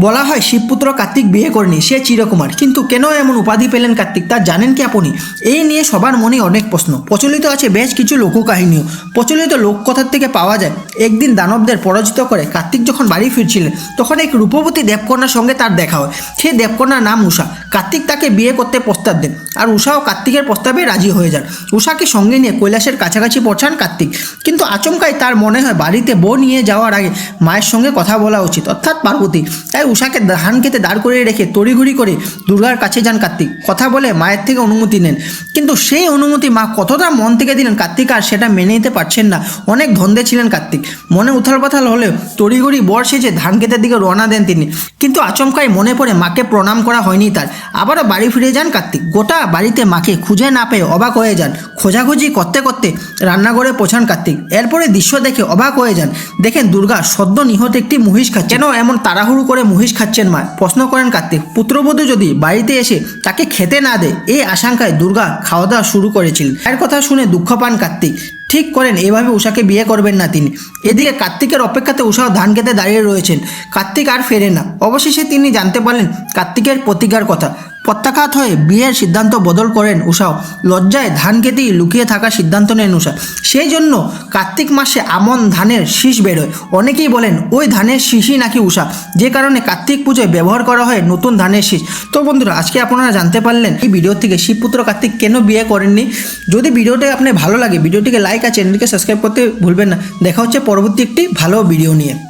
বলা হয় শিবপুত্র কার্তিক বিয়ে করেনি, সে চিরকুমার। কিন্তু কেন এমন উপাধি পেলেন কার্তিক, তা জানেন কি আপনি? এই নিয়ে সবার মনে অনেক প্রশ্ন। প্রচলিত আছে বেশ কিছু লোককাহিনীও। প্রচলিত লোককথার থেকে পাওয়া যায়, একদিন দানবদের পরাজিত করে কার্তিক যখন বাড়ি ফিরছিলেন, তখন এক রূপবতী দেবকন্যার সঙ্গে তার দেখা হয়। সে দেবকন্যার নাম উষা কার্তিক তাকে বিয়ে করতে প্রস্তাব দেন আর উষাও কার্তিকের প্রস্তাবে রাজি হয়ে যান। উষাকে সঙ্গে নিয়ে কৈলাসের কাছাকাছি পৌঁছান কার্তিক। কিন্তু আচমকাই তার মনে হয় বাড়িতে বউ নিয়ে যাওয়ার আগে মায়ের সঙ্গে কথা বলা উচিত, অর্থাৎ পার্বতী। তাই উষাকে ধান খেতে দাঁড় করিয়ে রেখে তড়িঘড়ি করে দুর্গার কাছে যান কার্তিক। কথা বলে মায়ের থেকে অনুমতি নেন। কিন্তু সেই অনুমতি মা কতটা মন থেকে দিলেন কার্তিক আর সেটা মেনে নিতে পারছেন না। অনেক ধন্দে ছিলেন কার্তিক। মনে উথাল পাথাল হলেও তড়িঘড়ি বর সেজে ধান খেতের দিকে রওনা দেন তিনি। কিন্তু আচমকাই মনে পড়ে মাকে প্রণাম করা হয়নি তার। আবারও বাড়ি ফিরে যান কার্তিক। গোটা বাড়িতে মাকে খুঁজে না পেয়ে অবাক হয়ে যান। খোঁজাখুঁজি করতে করতে রান্নাঘরে পৌঁছান কার্তিক। এরপরে দৃশ্য দেখে অবাক হয়ে যান। দেখেন দুর্গা সদ্য নিহত একটি মহিষ খাচ্ছে। কেন এমন তাড়াহুড়ো করে মহিষ খাচ্ছেন মা? প্রশ্ন করেন কার্তিক। পুত্রবধূ যদি বাড়িতে এসে তাকে খেতে না দেয়, এই আশঙ্কায় দুর্গা খাওয়া দাওয়া শুরু করেছিলেন। এর কথা শুনে দুঃখ পান কার্তিক। ঠিক করেন, এভাবে উষাকে বিয়ে করবেন না তিনি। এদিকে কার্তিকের অপেক্ষাতে উষাও ধান খেতে দাঁড়িয়ে রয়েছেন। কার্তিক আর ফেরে না। অবশেষে তিনি জানতে পারলেন কার্তিকের প্রতিজ্ঞার কথা। প্রত্যাঘাত হয়ে বিয়ের সিদ্ধান্ত বদল করেন উষাও লজ্জায় ধান খেতেই লুকিয়ে থাকার সিদ্ধান্ত নেন উষা। সেই জন্য কার্তিক মাসে আমন ধানের শীষ বেরোয়। অনেকেই বলেন, ওই ধানের শীষই নাকি উষা? যে কারণে কার্তিক পুজোয় ব্যবহার করা হয় নতুন ধানের শীষ। তো বন্ধুরা, আজকে আপনারা জানতে পারলেন এই ভিডিও থেকে শিবপুত্র কার্তিক কেন বিয়ে করেননি? যদি ভিডিওটা আপনার ভালো লাগে, ভিডিওটিকে লাইক আর চ্যানেলটিকে সাবস্ক্রাইব করতে ভুলবেন না। দেখা হচ্ছে পরবর্তী একটি ভালো ভিডিও নিয়ে।